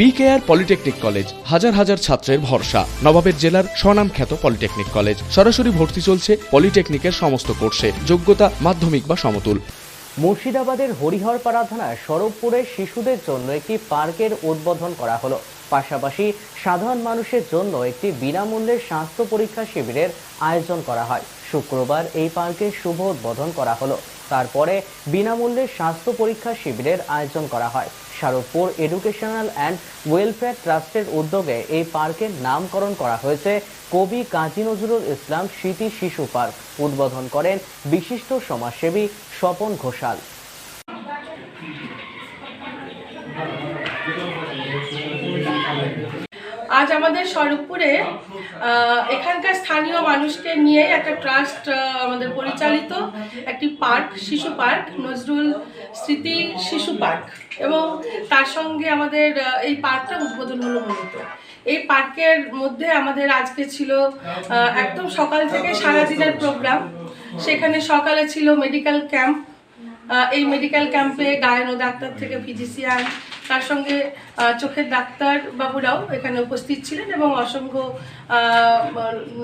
BKR polytechnic college হাজার হাজার ছাত্রের ভরসা। নবাবের জেলার স্বনামখ্যাত পলিটেকনিক কলেজ সরাসরি ভর্তি চলছে পলিটেকনিকের সমস্ত কোর্সে। যোগ্যতা মাধ্যমিক বা সমতুল। মুর্শিদাবাদের হরিহরপাড়া থানার সরবপুরে শিশুদের জন্য একটি পার্কের উদ্বোধন করা হলো। পাশাপাশি সাধারণ মানুষের জন্য একটি বিনামূল্যের স্বাস্থ্য পরীক্ষা শিবিরের আয়োজন করা হয়। শুক্রবার এই পার্কের শুভ উদ্বোধন করা হলো। তারপরে বিনামূল্যে স্বাস্থ্য পরীক্ষা শিবিরের আয়োজন করা হয়। শারদপুর এডুকেশনাল অ্যান্ড ওয়েলফেয়ার ট্রাস্টের উদ্যোগে এই পার্কের নামকরণ করা হয়েছে কবি কাজী নজরুল ইসলাম স্মৃতি শিশু পার্ক। উদ্বোধন করেন বিশিষ্ট সমাজসেবী স্বপন ঘোষাল। আজ আমাদের স্বরূপপুরে এখানকার স্থানীয় মানুষকে নিয়ে একটা ট্রাস্ট আমাদের পরিচালিত একটি পার্ক, শিশু পার্ক, নজরুল স্মৃতি শিশু পার্ক। এবং তার সঙ্গে আমাদের এই পার্কটা উদ্বোধন হলো মূলত। এই পার্কের মধ্যে আমাদের আজকে ছিল একদম সকাল থেকে সারাদিনের প্রোগ্রাম। সেখানে সকালে ছিল মেডিকেল ক্যাম্প এই মেডিকেল ক্যাম্পে গায়ন ডাক্তার থেকে ফিজিশিয়ান তার সঙ্গে চোখের ডাক্তার বাবুরাও এখানে উপস্থিত ছিলেন এবং অসংখ্য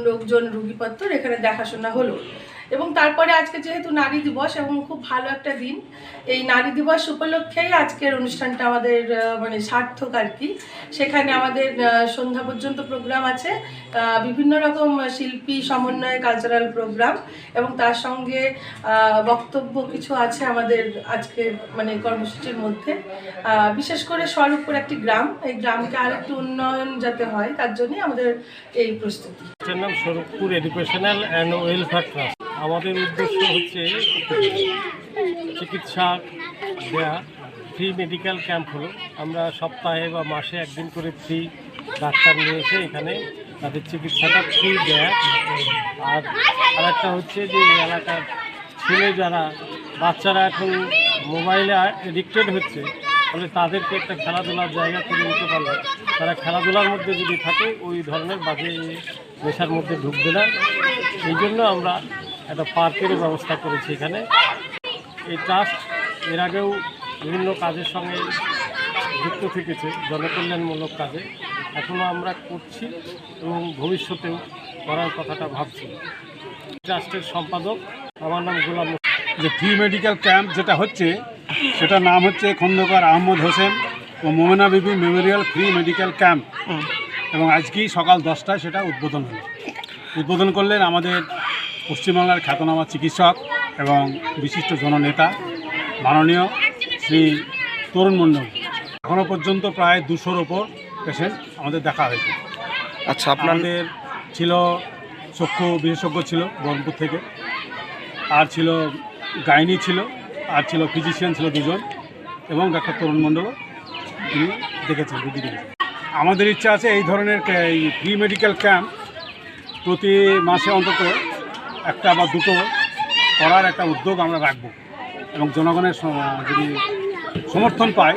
লোকজন রুগীপত্তর এখানে দেখাশোনা হলো। এবং তারপরে আজকে যেহেতু নারী দিবস এবং খুব ভালো একটা দিন, এই নারী দিবস উপলক্ষেই আজকের অনুষ্ঠানটা আমাদের মানে সার্থক আর কি। সেখানে আমাদের সন্ধ্যা পর্যন্ত প্রোগ্রাম আছে। বিভিন্ন রকম শিল্পী, সমন্বয়ে কালচারাল প্রোগ্রাম এবং তার সঙ্গে বক্তব্য কিছু আছে আমাদের আজকের মানে কর্মসূচির মধ্যে। বিশেষ করে স্বরূপপুর একটি গ্রাম। এই গ্রামকে আর একটু উন্নয়ন যাতে হয়, তার জন্যই আমাদের এই প্রস্তুতি। নাম Swaruppur educational and welfare trust আমাদের উদ্দেশ্য হচ্ছে চিকিৎসা দেয়া। ফ্রি মেডিকেল ক্যাম্প হলো। আমরা সপ্তাহে বা মাসে একদিন করে ফ্রি ডাক্তার নিয়ে এসে এখানে তাদের চিকিৎসাটা ফ্রি দেয়া। আর আরেকটা হচ্ছে যে এলাকার ছেলে যারা, বাচ্চারা এখন মোবাইলে এডিক্টেড হচ্ছে ফলে তাদেরকে একটা খেলাধুলার জায়গা করে দিতে পারলে, তারা খেলাধুলার মধ্যে যদি থাকে, ওই ধরনের বাজে নেশার মধ্যে ঢুকবে না। এই জন্য আমরা একটা পার্কেরও ব্যবস্থা করেছি এখানে। এই ট্রাস্ট এর আগেও বিভিন্ন কাজের সঙ্গে যুক্ত থেকেছে জনকল্যাণমূলক কাজে। এখনও আমরা করছি এবং ভবিষ্যতেও করার কথাটা ভাবছি। ট্রাস্টের সম্পাদক আমার নাম গোলাম যে ফ্রি মেডিকেল ক্যাম্প যেটা হচ্ছে সেটার নাম হচ্ছে খন্দকার আহমদ হোসেন ও মোমেনা বিবি মেমোরিয়াল ফ্রি মেডিকেল ক্যাম্প। এবং আজকেই সকাল দশটায় সেটা উদ্বোধন হলো। উদ্বোধন করলেন আমাদের পশ্চিমবাংলার খ্যাতনামা চিকিৎসক এবং বিশিষ্ট জননেতা মাননীয় শ্রী তরুণ মণ্ডল। এখনও পর্যন্ত প্রায় দুশোর ওপর পেশেন্ট আমাদের দেখা হয়েছে। আচ্ছা আপনাদের ছিল চক্ষু বিশেষজ্ঞ ছিল বহরমপুর থেকে। আর ছিল গাইনি ছিল আর ছিল ফিজিশিয়ান ছিল দুজন এবং ডাক্তার তরুণ মণ্ডলও তিনি দেখেছেন রুগী দেখেছেন। আমাদের ইচ্ছা আছে এই ধরনের ফ্রি মেডিকেল ক্যাম্প প্রতি মাসে অন্তত একটা বা দুটো করার একটা উদ্যোগ আমরা রাখব এবং জনগণের যদি সমর্থন পায়